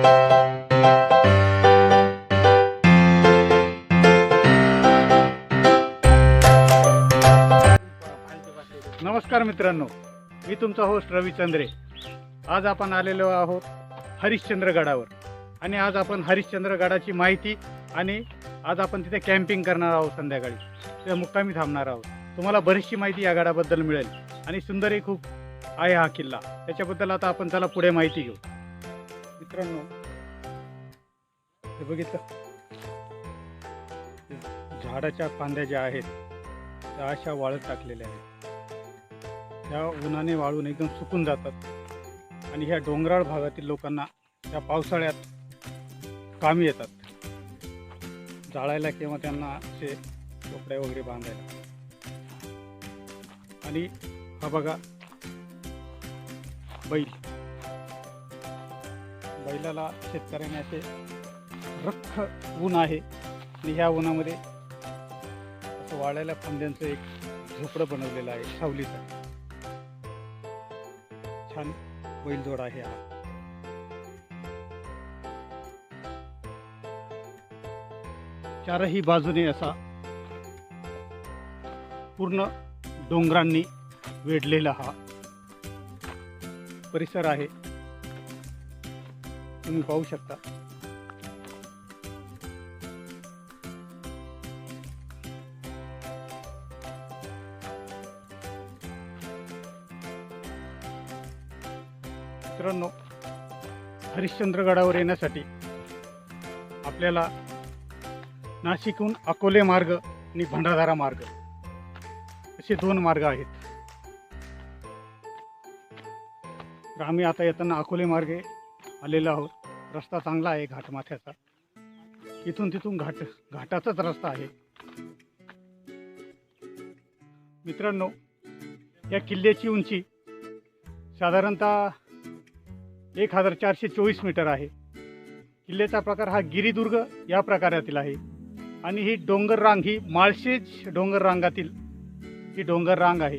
नमस्कार मित्रांनो मी तुमचा होस्ट रविचंद्रे आज आपण आलेलो आहोत हरिश्चंद्र गडावर आणि आज आपण हरिश्चंद्र गडाची माहिती आणि आज आपण तिथे कॅम्पिंग करणार आहोत संध्याकाळी. तिथे मुक्कामी थांबणार आहोत. तुम्हाला बरीचशी माहिती या गडाबद्दल मिळेल. आणि सुंदरही खूप आहे हा किल्ला. त्याच्याबद्दल आता आपण त्याला पुढे माहिती घेऊ. मित्रांनो हे बघितलं? झाडाच्या फांद्या ज्या आहेत त्या अशा वाळत टाकलेल्या आहेत. त्या उन्हाने वाळून एकदम सुकून जातात. आणि ह्या डोंगराळ भागातील लोकांना त्या पावसाळ्यात कामी येतात. जाळायला किंवा त्यांना असे कपडे वगैरे बांधायला. आणि हा बघा बैल. बैलाला शेतकऱ्याने असे रख्ख ऊन आहे. आणि ह्या उन्हामध्ये असं वाळायला फांद्यांचं एक झोपडं बनवलेलं आहे सावलीचं. छान बैलजोड आहे हा. चारही बाजूने असा पूर्ण डोंगरांनी वेढलेला हा परिसर आहे. तुम्ही पाहू शकता. मित्रांनो हरिश्चंद्रगडावर येण्यासाठी आपल्याला नाशिकहून अकोले मार्ग आणि भंडारदारा मार्ग असे दोन मार्ग आहेत. तर आम्ही आता येताना अकोले मार्गे आलेलो आहोत. रस्ता चांगला आहे घाटमाथ्याचा. इथून तिथून घाट घाटाचाच रस्ता आहे. मित्रांनो या किल्ल्याची उंची साधारणतः एक हजार चारशे चोवीस मीटर आहे. किल्ल्याचा प्रकार हा गिरिदुर्ग या प्रकारातील आहे. आणि ही डोंगर रांग ही माळशेज डोंगर रांगातील ही डोंगर रांग आहे.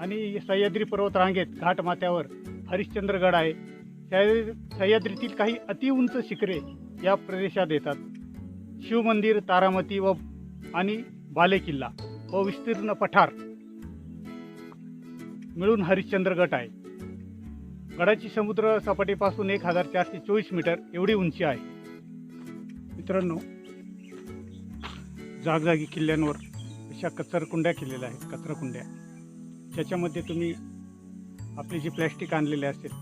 आणि सह्याद्री पर्वत रांगेत घाटमाथ्यावर हरिश्चंद्रगड आहे. सह्याद्री सह्याद्रीतील काही अतिउंच शिखरे या प्रदेशात येतात. शिवमंदिर तारामती व आणि बालेकिल्ला व विस्तीर्ण पठार मिळून हरिश्चंद्रगड आहे. गडाची समुद्र सपाटीपासून एक हजार चारशे चोवीस मीटर एवढी उंची आहे. मित्रांनो जागजागी किल्ल्यांवर अशा कचरकुंड्या केलेल्या आहेत कचरकुंड्या. ज्याच्यामध्ये तुम्ही आपली जी प्लॅस्टिक आणलेली असेल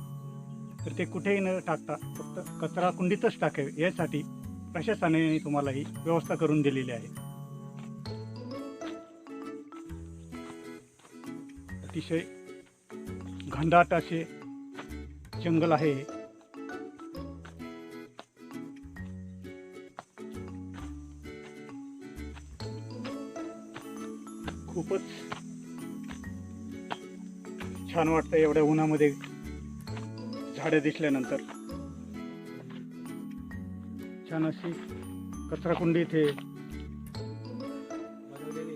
तर ते कुठेही न टाकता फक्त कचरा कुंडीतच टाकावे यासाठी प्रशासनाने तुम्हाला ही व्यवस्था करून दिलेली आहे अतिशय घनदाट असे जंगल आहे हे. खूपच छान वाटतं एवढ्या उन्हामध्ये. झाडे दिसल्यानंतर. छान अशी कचराकुंडी इथे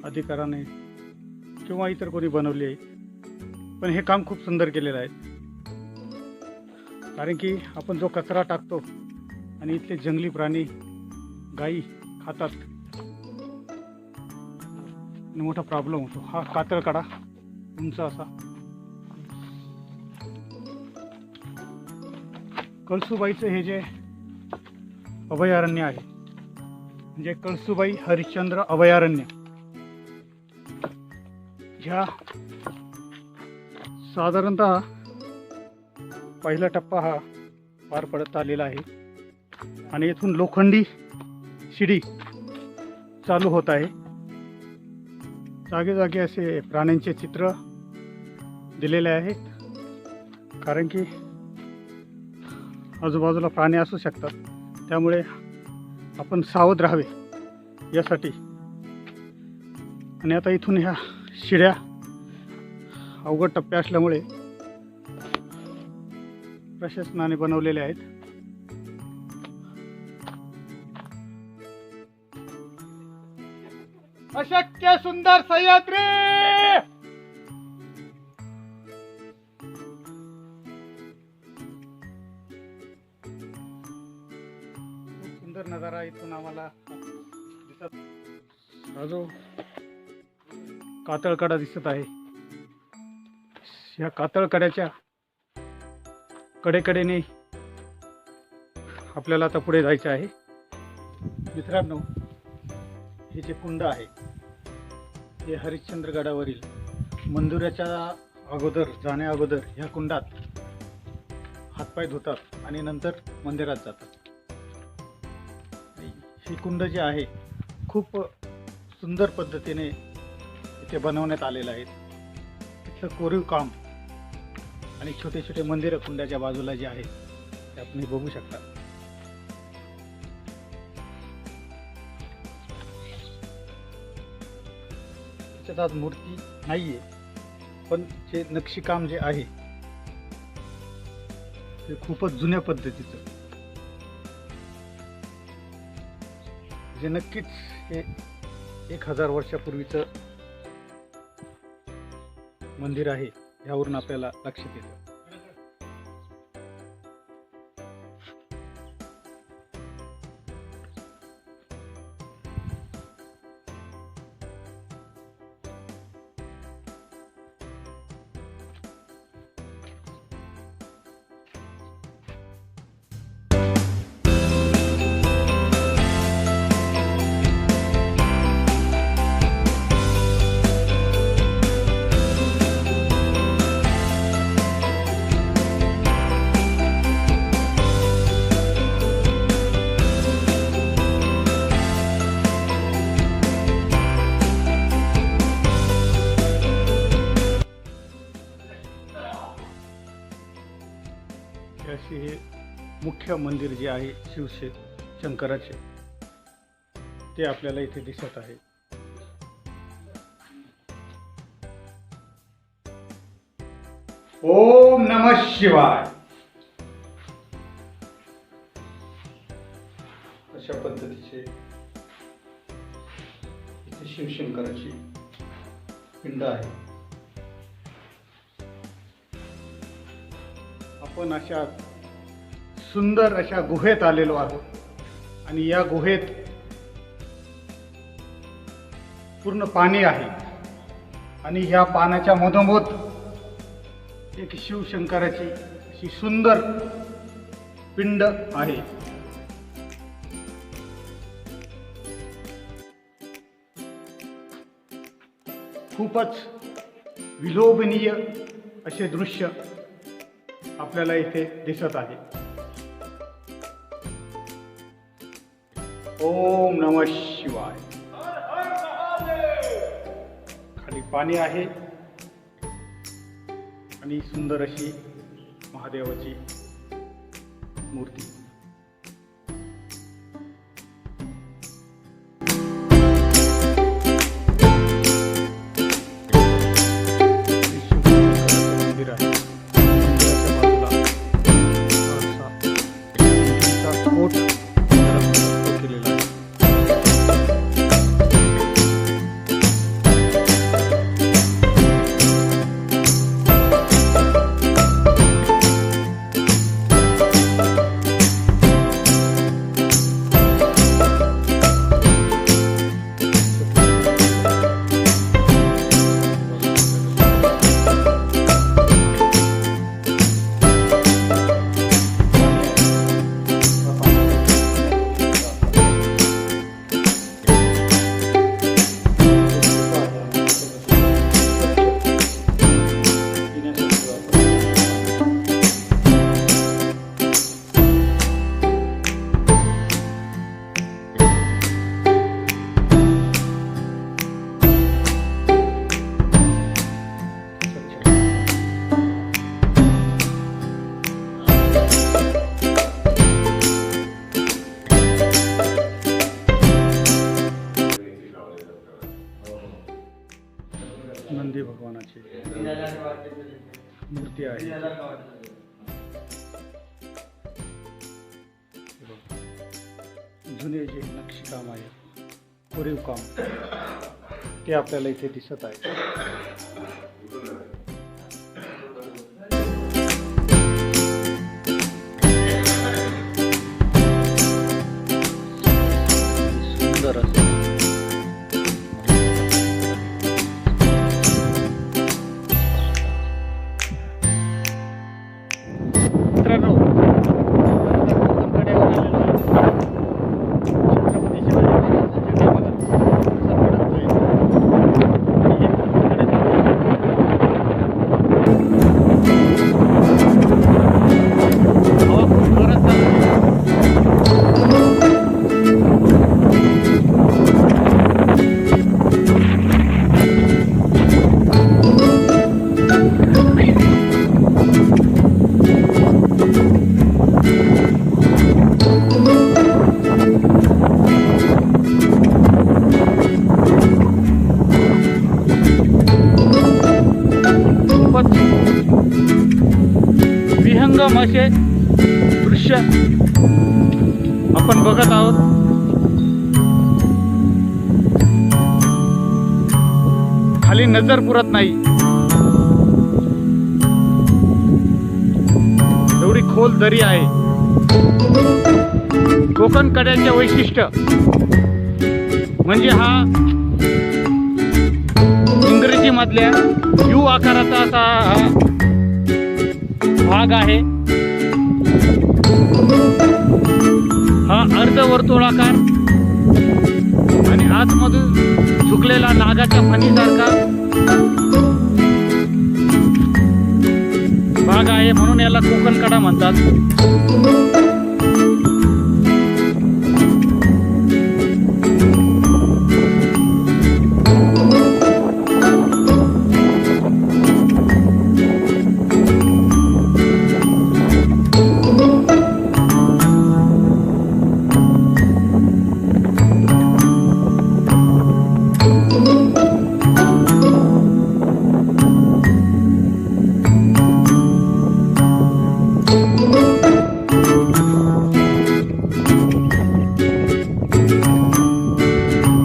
अधिकाराने किंवा इतर कोणी बनवली आहे. पण हे काम खूप सुंदर केलेलं आहे. कारण की आपण जो कचरा टाकतो आणि इथले जंगली प्राणी गाई खातात. मोठा प्रॉब्लेम होतो. हा कातळकडा उंच असा. कळसुबाईचं हे जे अभयारण्य आहे म्हणजे कळसुबाई हरिश्चंद्र अभयारण्य ह्या साधारणतः पहिला टप्पा हा पार पडत आलेला आहे. आणि इथून लोखंडी शिडी चालू होत आहे. जागे जागे असे प्राण्यांचे चित्र दिलेले आहेत. कारण की आजूबाजूला प्राणी असू शकतात. त्यामुळे आपण सावध राहावे. यासाठी. आणि आता इथून ह्या शिड्या अवघड टप्पे असल्यामुळे प्रशासनाने बनवलेले आहेत. अशक्य सुंदर सह्याद्री! सुंदर नजारा इथून आम्हाला दिसत. हा जो कातळकडा दिसत आहे. ह्या कातळकड्याच्या कडेकडेने आपल्याला आता पुढे जायचं आहे. मित्रांनो हे जे कुंड आहे हे हरिश्चंद्र गडावरील मंदिराच्या अगोदर जाण्या अगोदर ह्या कुंडात हातपाय धुतात आणि नंतर मंदिरात जातात. ही कुंड जे आहे खूप सुंदर पद्धतीने इथे बनवण्यात आलेलं आहे. तिथलं कोरीव काम आणि छोटे छोटे मंदिरं कुंडाच्या बाजूला जे आहे ते आपण बघू शकता. त्याच्यात आज मूर्ती नाहीये पण जे नक्षीकाम जे आहे ते खूपच जुन्या पद्धतीचं. जे नक्कीच हे एक हजार वर्षापूर्वीचं मंदिर आहे यावरून आपल्याला लक्षात येतं हे असे हे मुख्य मंदिर जे आहे शिवशे शंकराचे ते आपल्याला इथे दिसत आहे. ओम नम शिवाय. अशा पद्धतीचे इथे शिवशंकराची पिंड आहे. आपण अशा सुंदर अशा गुहेत आलेलो आहोत. आणि या गुहेत पूर्ण पाणी आहे. आणि ह्या पाण्याच्या मधोमध एक शिवशंकराची अशी सुंदर पिंड आहे. खूपच विलोभनीय असे दृश्य आपल्याला इथे दिसत आहे. ओम नम शिवाय. खाली पाणी आहे. आणि सुंदर अशी महादेवाची मूर्ती. नंदी भगवानाची मूर्ती आहे हे बघा. जुने जे नक्षीकाम आहे कोरीव काम ते आपल्याला इथे दिसत आहे दृश्य आपण बघत आहोत. खाली नजर पुरत नाही. एवढी खोल दरी आहे. कोकण कड्याचे वैशिष्ट्य म्हणजे हा इंग्रजी मधल्या यू आकाराचा असा भाग आहे. हा अर्धवर्तुळाकार आणि आतमधून झुकलेला नागाच्या फणीसारखा भाग आहे म्हणून याला कोकण कडा म्हणतात.